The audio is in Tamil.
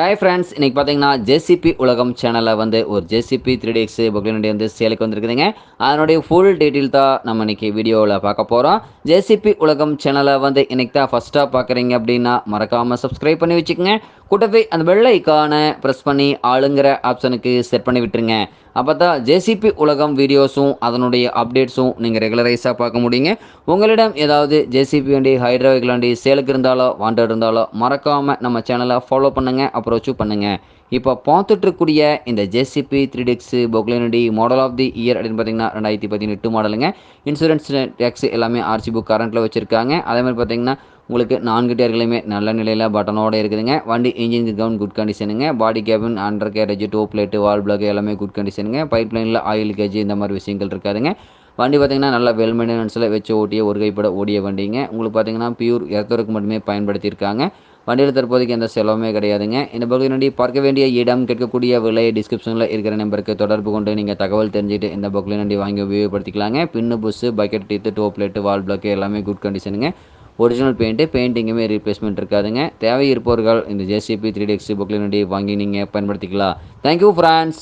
ஹாய் ஃப்ரெண்ட்ஸ் இன்றைக்கி பார்த்தீங்கன்னா ஜேசிபி உலகம் சேனலில் வந்து ஒரு ஜேசிபி த்ரீ டி எக்ஸ் பொக்லினுடைய வந்து சேலுக்கு வந்திருக்குதுங்க. அதனுடைய ஃபுல் டீட்டெயில் தான் நம்ம இன்றைக்கி வீடியோவில் பார்க்க போகிறோம் ஜேசிபி உலகம் சேனலை வந்து இன்றைக்கி தான் ஃபஸ்ட்டாக பார்க்குறீங்க அப்படின்னா மறக்காமல் சப்ஸ்கிரைப் பண்ணி வச்சுக்கோங்க. கூட்டத்தை அந்த வெள்ளை ஐக்கானை ப்ரெஸ் பண்ணி ஆளுங்கிற ஆப்ஷனுக்கு செட் பண்ணி விட்டுருங்க. அப்போ தான் ஜேசிபி உலகம் வீடியோஸும் அதனுடைய அப்டேட்ஸும் நீங்கள் ரெகுலரைஸாக பார்க்க முடியுங்க. உங்களிடம் ஏதாவது ஜேசிபி வண்டி ஹைட்ரா வண்டி சேலுக்கு இருந்தாலோ வாண்டட் இருந்தாலோ மறக்காமல் நம்ம சேனலை ஃபாலோ பண்ணுங்கள் அப்ரோச்சும் பண்ணுங்கள் இப்போ பார்த்துட்ருக்கூடிய இந்த ஜேசிபி த்ரீ டெக்ஸ் பொக்லினடி மாடல் ஆஃப் தி இயர் அப்படின்னு பார்த்தீங்கன்னா ரெண்டாயிரத்தி பதினெட்டு மாடலுங்க இன்சூரன்ஸ் டேக்ஸ் எல்லாமே ஆர்சி புக் கரண்ட்டில் வச்சுருக்காங்க. அதே மாதிரி பார்த்தீங்கன்னா உங்களுக்கு நான்கு டயர்களுமே நல்ல நிலையில் பட்டனோட இருக்குதுங்க. வண்டி இன்ஜின் கவுன் good கண்டிஷனுங்க body cabin undercarriage toe plate valve block எல்லாமே குட் கண்டிஷனுங்க பைப் லைனில் ஆயில் கேஜ் இந்த மாதிரி விஷயங்கள் இருக்காதுங்க. வண்டி பார்த்திங்கன்னா நல்லா வெல் மெயின்டெனன்ஸில் வச்சு ஓட்டிய ஒரு கைப்பட ஓடிய வண்டிங்க. உங்களுக்கு பார்த்திங்கன்னா பியூர் இரத்தருக்கு மட்டுமே பயன்படுத்தியிருக்காங்க. வண்டியில் தற்போதைக்கு எந்த செலவுமே கிடையாதுங்க. இந்த பகுதியினுடைய வண்டி பார்க்க வேண்டிய இடம் கேட்கக்கூடிய விலை டிஸ்கிரிப்ஷனில் இருக்கிற நம்பருக்கு தொடர்பு கொண்டு நீங்கள் தகவல் தெரிஞ்சுட்டு இந்த பகுதியினுடைய வண்டி வாங்கி உபயோகப்படுத்திக்கலாங்க. பின்னு புஸ்ஸு பக்கெட் டீத்து டோப் பிளேட்டு வால் பிளாக்கு எல்லாமே குட் கண்டிஷனுங்க ஒரிஜினல் பெயிண்ட்டு பெயிண்டிங்குமே ரீப்ளேஸ்மெண்ட் இருக்காதுங்க. தேவை இருப்பவர்கள் இந்த ஜேசிபி த்ரீ டெக்ஸ் புக்லின் வண்டி வாங்கி நீங்கள் பயன்படுத்திக்கலாம். Thank you France